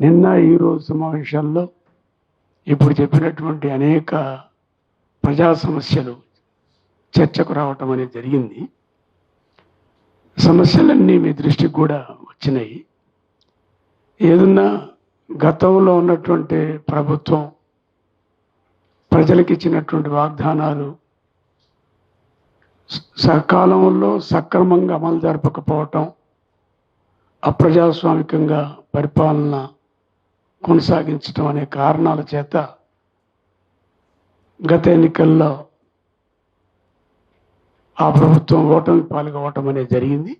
నిన్న ఈరోజు సమావేశాల్లో ఇప్పుడు చెప్పినటువంటి అనేక ప్రజా సమస్యలు చర్చకు రావటం అనేది జరిగింది. సమస్యలన్నీ మీ దృష్టికి కూడా వచ్చినాయి. ఏదన్నా గతంలో ఉన్నటువంటి ప్రభుత్వం ప్రజలకు ఇచ్చినటువంటి వాగ్దానాలు సకాలంలో సక్రమంగా అమలు జరపకపోవటం అప్రజాస్వామికంగా పరిపాలన కొనసాగించడం అనే కారణాల చేత గత ఎన్నికల్లో ఆ ప్రభుత్వం ఓటమి పాల్గొవటం అనేది జరిగింది.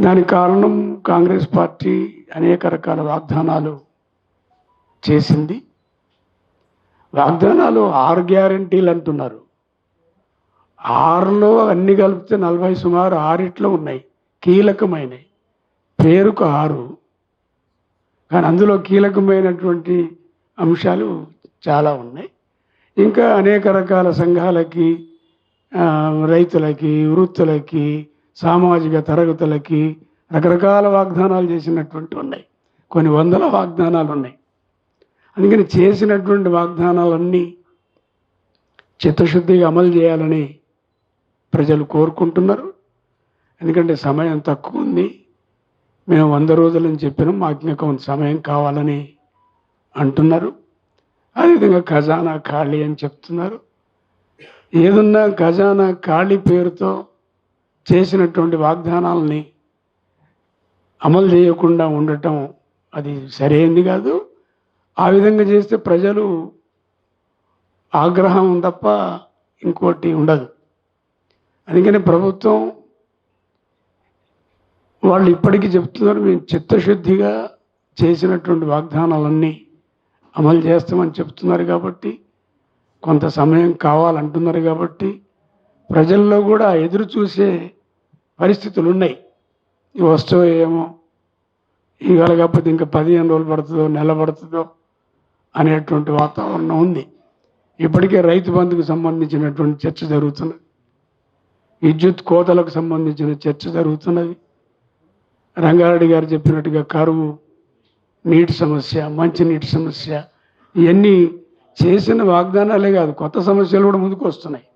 దానికి కారణం కాంగ్రెస్ పార్టీ అనేక రకాల వాగ్దానాలు చేసింది. వాగ్దానాలు ఆరు గ్యారంటీలు అంటున్నారు. ఆరులో అన్ని కలిపితే నలభై సుమారు ఆరిట్లో ఉన్నాయి. కీలకమైనవి. పేరుకు ఆరు. కానీ అందులో కీలకమైనటువంటి అంశాలు చాలా ఉన్నాయి. ఇంకా అనేక రకాల సంఘాలకి రైతులకి వృత్తులకి సామాజిక తరగతులకి రకరకాల వాగ్దానాలు చేసినటువంటి ఉన్నాయి. కొన్ని వందల వాగ్దానాలు ఉన్నాయి. అందుకని చేసినటువంటి వాగ్దానాలన్నీ చిత్తశుద్ధిగా అమలు చేయాలని ప్రజలు కోరుకుంటున్నారు. ఎందుకంటే సమయం తక్కువ ఉంది. మేము వంద రోజులని చెప్పినాం మాకు ఇంకా కొంత సమయం కావాలని అంటున్నారు. అదేవిధంగా ఖజానా ఖాళీ అని చెప్తున్నారు. ఏదున్నా ఖజానా ఖాళీ పేరుతో చేసినటువంటి వాగ్దానాలని అమలు చేయకుండా ఉండటం అది సరైనది కాదు. ఆ విధంగా చేస్తే ప్రజలు ఆగ్రహం తప్ప ఇంకోటి ఉండదు. అందుకని ప్రభుత్వం వాళ్ళు ఇప్పటికీ చెప్తున్నారు మేము చిత్తశుద్ధిగా చేసినటువంటి వాగ్దానాలన్నీ అమలు చేస్తామని చెప్తున్నారు కాబట్టి కొంత సమయం కావాలంటున్నారు కాబట్టి ప్రజల్లో కూడా ఎదురు చూసే పరిస్థితులు ఉన్నాయి వస్తువు ఏమో ఇవాళ కాకపోతే ఇంకా పదిహేను రోజులు పడుతుందో నెల పడుతుందో అనేటువంటి వాతావరణం ఉంది. ఇప్పటికే రైతు బంధుకు సంబంధించినటువంటి చర్చ జరుగుతున్నది. విద్యుత్ కోతలకు సంబంధించిన చర్చ జరుగుతున్నది. రంగారెడ్డి గారు చెప్పినట్టుగా కరువు నీటి సమస్య మంచినీటి సమస్య ఇవన్నీ చేసిన వాగ్దానాలే కాదు కొత్త సమస్యలు కూడా ముందుకు వస్తున్నాయి.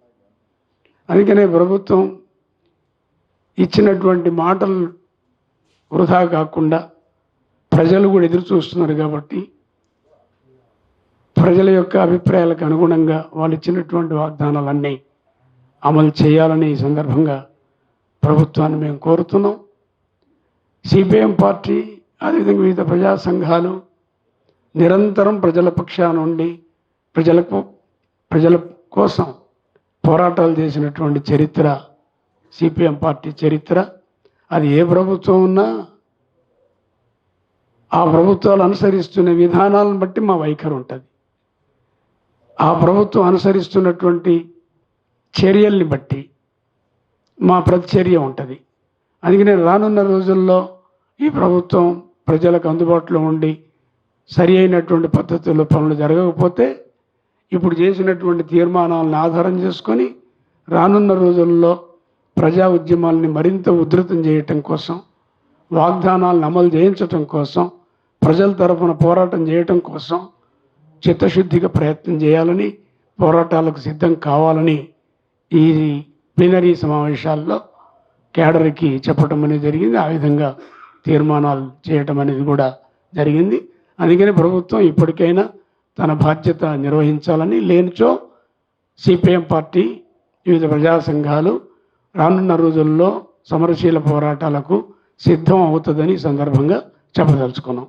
అందుకనే ప్రభుత్వం ఇచ్చినటువంటి మాటలు వృధా కాకుండా ప్రజలు కూడా ఎదురు చూస్తున్నారు కాబట్టి ప్రజల యొక్క అభిప్రాయాలకు అనుగుణంగా వాళ్ళు ఇచ్చినటువంటి వాగ్దానాలన్నీ అమలు చేయాలని ఈ సందర్భంగా ప్రభుత్వాన్ని మేము కోరుతున్నాం. సిపిఎం పార్టీ అదేవిధంగా వివిధ ప్రజా సంఘాలు నిరంతరం ప్రజల పక్షాన ఉండి ప్రజలకు ప్రజల కోసం పోరాటాలు చేసినటువంటి చరిత్ర సిపిఎం పార్టీ చరిత్ర. అది ఏ ప్రభుత్వం ఉన్నా ఆ ప్రభుత్వాలు అనుసరిస్తున్న విధానాలను బట్టి మా వైఖరి ఉంటుంది. ఆ ప్రభుత్వం అనుసరిస్తున్నటువంటి చర్యల్ని బట్టి మా ప్రతిచర్య ఉంటుంది. అందుకనే రానున్న రోజుల్లో ఈ ప్రభుత్వం ప్రజలకు అందుబాటులో ఉండి సరి అయినటువంటి పద్ధతుల్లో పనులు జరగకపోతే ఇప్పుడు చేసినటువంటి తీర్మానాలను ఆధారం చేసుకొని రానున్న రోజుల్లో ప్రజా ఉద్యమాల్ని మరింత ఉధృతం చేయటం కోసం వాగ్దానాలను అమలు చేయించటం కోసం ప్రజల తరఫున పోరాటం చేయటం కోసం చిత్తశుద్ధిగా ప్రయత్నం చేయాలని పోరాటాలకు సిద్ధం కావాలని ఈ ప్లీనరీ సమావేశాల్లో కేడర్కి చెప్పడం అనేది జరిగింది. ఆ విధంగా తీర్మానాలు చేయటం అనేది కూడా జరిగింది. అందుకని ప్రభుత్వం ఇప్పటికైనా తన బాధ్యత నిర్వహించాలని లేనిచో సిపిఎం పార్టీ వివిధ ప్రజా సంఘాలు రానున్న రోజుల్లో సమరశీల పోరాటాలకు సిద్ధం అవుతుందని సందర్భంగా చెప్పదలుచుకున్నాం.